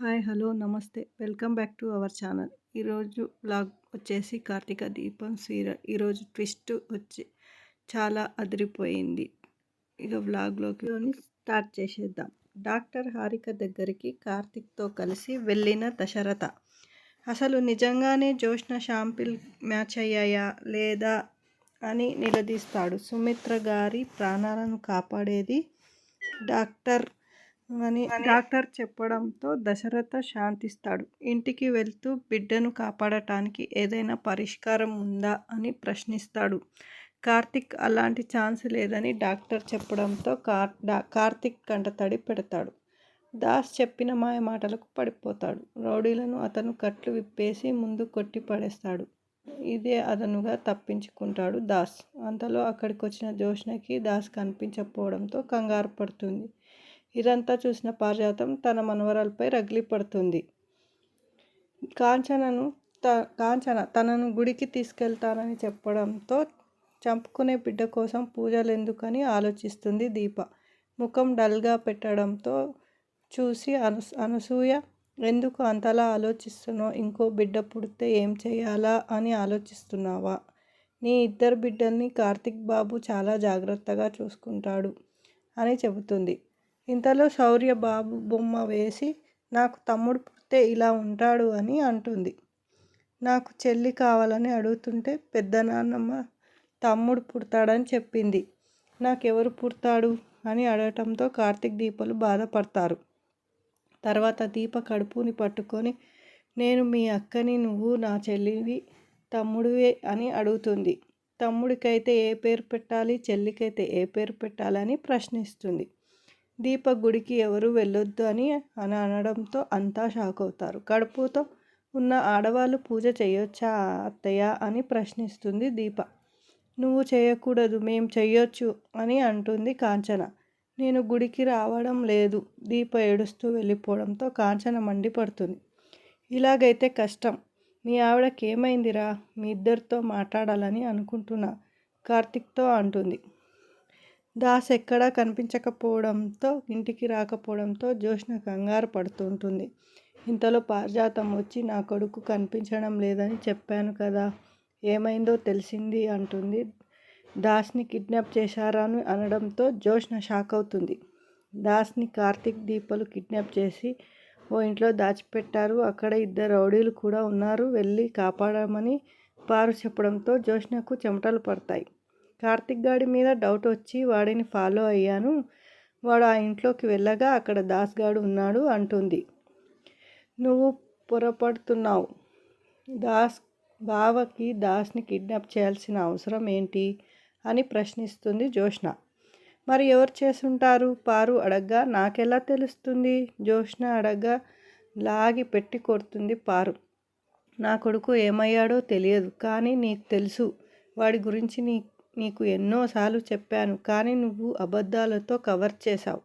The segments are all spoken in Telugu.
హాయ్ హలో నమస్తే. Welcome back to our channel. ఈరోజు బ్లాగ్ వచ్చేసి కార్తీక దీపం సీరియల్ ఈరోజు ట్విస్ట్ వచ్చి చాలా అదిరిపోయింది. ఇక బ్లాగ్లోకి స్టార్ట్ చేసేద్దాం. డాక్టర్ హారిక దగ్గరికి కార్తిక్తో కలిసి వెళ్ళిన దశరథ అసలు నిజంగానే జోష్న షాంపిల్ మ్యాచ్ అయ్యాయా? లేదా? అని నిలదీస్తాడు. సుమిత్ర గారి ప్రాణాలను కాపాడేది డాక్టర్ అని డాక్టర్ చెప్పడంతో దశరథ శాంతిస్తాడు. ఇంటికి వెళ్తూ బిడ్డను కాపాడటానికి ఏదైనా పరిష్కారం ఉందా అని ప్రశ్నిస్తాడు. కార్తిక్ అలాంటి ఛాన్స్ లేదని డాక్టర్ చెప్పడంతో కార్ కార్తిక్ కంటతడి పెడతాడు. దాస్ చెప్పిన మాయ మాటలకు పడిపోతాడు. రౌడీలను అతను కట్లు విప్పేసి ముందు కొట్టి పడేస్తాడు. ఇదే అదనుగా తప్పించుకుంటాడు దాస్. అంతలో అక్కడికి వచ్చిన జోష్నకి దాస్ కనిపించకపోవడంతో కంగారు పడుతుంది. ఇదంతా చూసిన పారిజాతం తన మనవరాలపై రగిలిపడుతుంది కాంచనను త కాంచన తనను గుడికి తీసుకెళ్తానని చెప్పడంతో చంపుకునే బిడ్డ కోసం పూజలు ఎందుకని ఆలోచిస్తుంది దీప. ముఖం డల్గా పెట్టడంతో చూసి అను అనసూయ ఎందుకు అంతలా ఆలోచిస్తున్నావు? ఇంకో బిడ్డ పుడితే ఏం చేయాలా అని ఆలోచిస్తున్నావా? నీ ఇద్దరు బిడ్డల్ని కార్తిక్ బాబు చాలా జాగ్రత్తగా చూసుకుంటాడు అని చెబుతుంది. ఇంతలో శౌర్య బాబు బొమ్మ వేసి నాకు తమ్ముడు పుడితే ఇలా ఉంటాడు అని అంటుంది. నాకు చెల్లి కావాలని అడుగుతుంటే పెద్ద నాన్నమ్మ తమ్ముడు పుడతాడని చెప్పింది. నాకెవరు పుడతాడు అని అడగటంతో కార్తీక్ దీపలు బాధపడతారు. తర్వాత దీప కడుపుని పట్టుకొని నేను మీ అక్కని నువ్వు నా చెల్లివి తమ్ముడివే అని అడుగుతుంది. తమ్ముడికైతే ఏ పేరు పెట్టాలి? చెల్లికైతే ఏ పేరు పెట్టాలని ప్రశ్నిస్తుంది. దీప గుడికి ఎవరు వెళ్ళొద్దు అని అని అనడంతో అంతా షాక్ అవుతారు. కడుపుతో ఉన్న ఆడవాళ్ళు పూజ చేయొచ్చా అత్తయ్య అని ప్రశ్నిస్తుంది దీప. నువ్వు చేయకూడదు మేం చెయ్యొచ్చు అని అంటుంది కాంచన. నేను గుడికి రావడం లేదు దీప ఏడుస్తూ వెళ్ళిపోవడంతో కాంచన మండిపడుతుంది. ఇలాగైతే కష్టం. మీ ఆవిడకి ఏమైందిరా మీ ఇద్దరితో మాట్లాడాలని అనుకుంటున్నా కార్తిక్తో అంటుంది. దాస్ ఎక్కడా కనిపించకపోవడంతో ఇంటికి రాకపోవడంతో జోష్న కంగారు పడుతుంటుంది. ఇంతలో పారిజాతం వచ్చి నా కొడుకు కనిపించడం లేదని చెప్పాను కదా ఏమైందో తెలిసింది అంటుంది. దాస్ని కిడ్నాప్ చేశారా అని అనడంతో జోష్న షాక్ అవుతుంది దాస్ని కార్తిక్ దీపలు కిడ్నాప్ చేసి ఓ ఇంట్లో దాచిపెట్టారు. అక్కడ ఇద్దరు రౌడీలు కూడా ఉన్నారు. వెళ్ళి కాపాడమని పారు చెప్పడంతో జోష్నకు చెమటలు పడతాయి. కార్తిక్ గాడి మీద డౌట్ వచ్చి వాడిని ఫాలో అయ్యాను. వాడు ఆ ఇంట్లోకి వెళ్ళగా అక్కడ దాస్ గాడు ఉన్నాడు అంటుంది. నువ్వు పొరపడుతున్నావు. దాస్ బావకి దాస్ని కిడ్నాప్ చేయాల్సిన అవసరం ఏంటి? అని ప్రశ్నిస్తుంది జోష్న మరి ఎవరు చేసుంటారు? పారు అడగ్గా. నాకెలా తెలుస్తుంది? జోష్న అడగ్గా లాగి పెట్టి కొడుతుంది పారు. నా కొడుకు ఏమయ్యాడో తెలియదు కానీ నీకు తెలుసు. వాడి గురించి నీ నీకు ఎన్నోసార్లు చెప్పాను కానీ నువ్వు అబద్ధాలతో కవర్ చేశావు.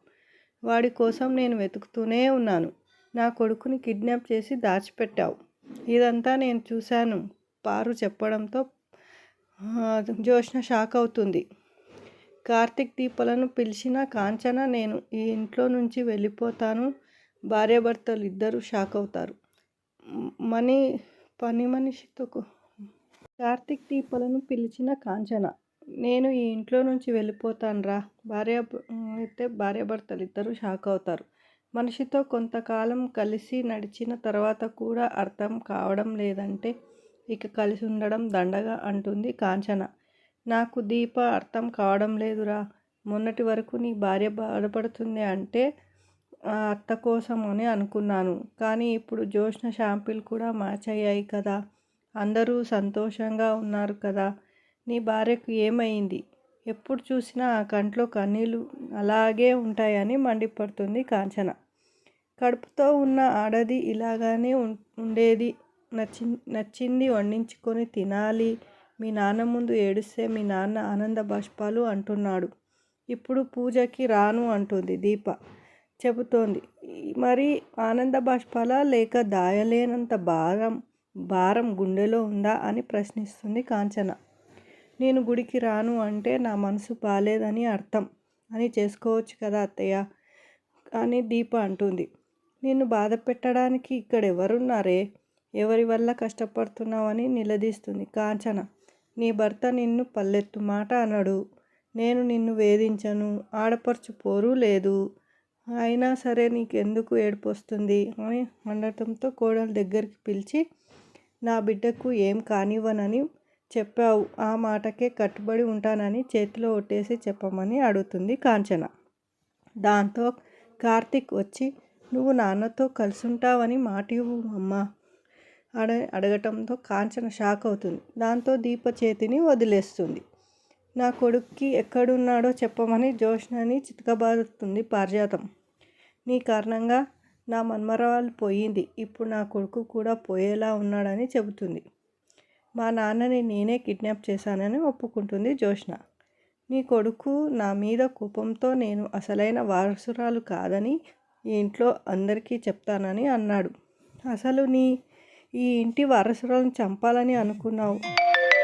వాడి కోసం నేను వెతుకుతూనే ఉన్నాను. నా కొడుకుని కిడ్నాప్ చేసి దాచిపెట్టావు. ఇదంతా నేను చూశాను. పారు చెప్పడంతో జోష్న షాక్ అవుతుంది. కార్తిక్ దీపలను పిలిచిన కాంచన నేను ఈ ఇంట్లో నుంచి వెళ్ళిపోతాను. భార్యాభర్తలు ఇద్దరు షాక్ అవుతారు. మనీ పని మనిషితో కార్తిక్ దీపలను పిలిచిన కాంచన నేను ఈ ఇంట్లో నుంచి వెళ్ళిపోతాను రా భార్య అయితే భార్యాభర్తలు ఇద్దరు షాక్ అవుతారు. మనిషితో కొంతకాలం కలిసి నడిచిన తర్వాత కూడా అర్థం కావడం లేదంటే ఇక కలిసి ఉండడం దండగా అంటుంది కాంచన. నాకు దీప అర్థం కావడం లేదురా. మొన్నటి వరకు నీ భార్య బాధపడుతుంది అంటే అత్త కోసం అని అనుకున్నాను. కానీ ఇప్పుడు జోష్న షాంపిల్ కూడా మ్యాచ్ అయ్యాయి కదా. అందరూ సంతోషంగా ఉన్నారు కదా. నీ భార్యకు ఏమైంది? ఎప్పుడు చూసినా ఆ కంట్లో కన్నీళ్ళు అలాగే ఉంటాయని మండిపడుతుంది కాంచన. కడుపుతో ఉన్న ఆడది ఇలాగానే ఉండేది. నచ్చి నచ్చింది వండించుకొని తినాలి. మీ నాన్న ముందు ఏడిస్తే మీ నాన్న ఆనంద బాష్పాలు అంటున్నాడు. ఇప్పుడు పూజకి రాను అంటుంది దీప. చెబుతోంది. మరి ఆనంద బాష్పాల లేక దాయలేనంత భారం భారం గుండెలో ఉందా అని ప్రశ్నిస్తుంది కాంచన. నేను గుడికి రాను అంటే నా మనసు బాగాలేదని అర్థం. అని చేసుకోవచ్చు కదా అత్తయ్య? అని దీప అంటుంది. నిన్ను బాధ పెట్టడానికి ఇక్కడ ఎవరున్నారే? ఎవరి వల్ల కష్టపడుతున్నావని నిలదీస్తుంది కాంచన. నీ భర్త నిన్ను పల్లెత్తు మాట అనడు. నేను నిన్ను వేధించను. ఆడపరచు పోరు లేదు. అయినా సరే నీకెందుకు ఏడుపు వస్తుంది అని అనడంతో కోడలు దగ్గరికి పిలిచి నా బిడ్డకు ఏం కానివ్వనని చెప్పావు. ఆ మాటకే కట్టుబడి ఉంటానని చేతిలో ఒట్టేసి చెప్పమని అడుగుతుంది కాంచన. దాంతో కార్తిక్ వచ్చి నువ్వు నాన్నతో కలిసి ఉంటావని మాట ఇవ్వు అమ్మా అడ అడగటంతో కాంచన షాక్ అవుతుంది. దాంతో దీప చేతిని వదిలేస్తుంది. నా కొడుక్కి ఎక్కడున్నాడో చెప్పమని జోష్నని చితకబారుతుంది పారిజాతం. నీ కారణంగా నా మన్మరాలు పోయింది. ఇప్పుడు నా కొడుకు కూడా పోయేలా ఉన్నాడని చెబుతుంది. మా నాన్నని నేనే కిడ్నాప్ చేశానని ఒప్పుకుంటుంది జోష్న నీ కొడుకు నా మీద కోపంతో నేను అసలైన వారసురాలు కాదని ఈ ఇంట్లో అందరికీ చెప్తానని అన్నాడు. అసలు నీ ఈ ఇంటి వారసురాలను చంపాలని అనుకున్నావు.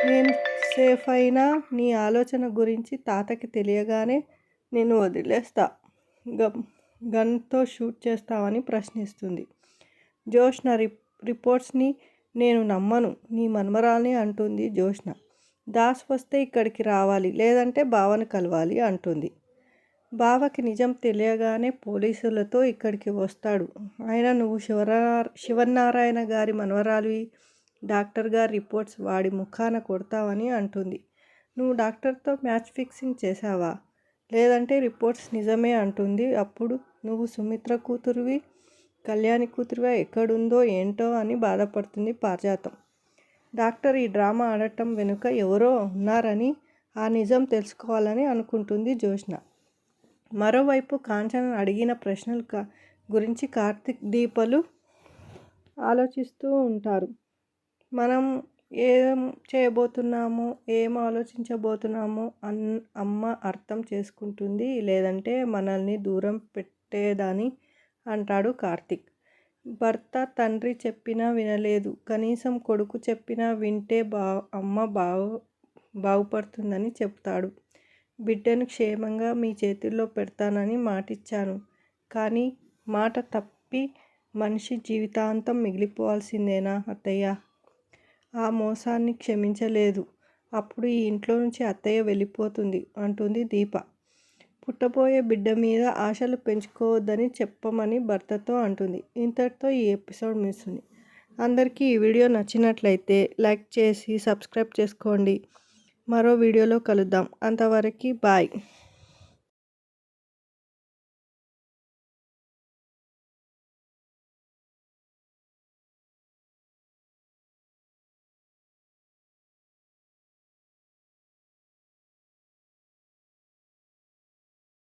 నేను సేఫ్ అయినా నీ ఆలోచన గురించి తాతకి తెలియగానే నేను వదిలేస్తా. గన్తో షూట్ చేస్తావని ప్రశ్నిస్తుంది. జోష్న రి రిపోర్ట్స్ని నేను నమ్మను నీ మన్మరాల్ని అంటుంది జోష్న దాస్ వస్తే ఇక్కడికి రావాలి లేదంటే బావను కలవాలి అంటుంది. బావకి నిజం తెలియగానే పోలీసులతో ఇక్కడికి వస్తాడు. ఆయన నువ్వు శివరా శివనారాయణ గారి మనవరాలివి డాక్టర్ గారి రిపోర్ట్స్ వాడి ముఖాన కొడతావని అంటుంది. నువ్వు డాక్టర్తో మ్యాచ్ ఫిక్సింగ్ చేశావా? లేదంటే రిపోర్ట్స్ నిజమే అంటుంది. అప్పుడు నువ్వు సుమిత్ర కూతురువి కళ్యాణి కూతురుగా ఎక్కడుందో ఏంటో అని బాధపడుతుంది పారిజాతం. డాక్టర్ ఈ డ్రామా ఆడటం వెనుక ఎవరో ఉన్నారని ఆ నిజం తెలుసుకోవాలని అనుకుంటుంది జోష్న మరోవైపు కాంచన అడిగిన ప్రశ్నల గురించి కార్తిక్ దీపలు ఆలోచిస్తూ ఉంటారు. మనం ఏం చేయబోతున్నామో ఏం ఆలోచించబోతున్నామో అన్ అమ్మ అర్థం చేసుకుంటుంది. లేదంటే మనల్ని దూరం పెట్టేదాని అంటాడు కార్తిక్. భర్త తండ్రి చెప్పినా వినలేదు. కనీసం కొడుకు చెప్పినా వింటే బా అమ్మ బాగు బాగుపడుతుందని చెప్తాడు. బిడ్డను క్షేమంగా మీ చేతుల్లో పెడతానని మాటిచ్చాను. కానీ మాట తప్పి మనిషి జీవితాంతం మిగిలిపోవాల్సిందేనా అత్తయ్య? ఆ మోసాన్ని క్షమించలేదు. అప్పుడు ఈ ఇంట్లో నుంచి అత్తయ్య వెళ్ళిపోతుంది అంటుంది దీప. పుట్టబోయే బిడ్డ మీద ఆశలు పెంచుకోవద్దని చెప్పమని భర్తతో అంటుంది. ఇంతటితో ఈ ఎపిసోడ్ మిస్తుంది అందరికీ ఈ వీడియో నచ్చినట్లయితే లైక్ చేసి సబ్స్క్రైబ్ చేసుకోండి. మరో వీడియోలో కలుద్దాం. అంతవరకు బాయ్.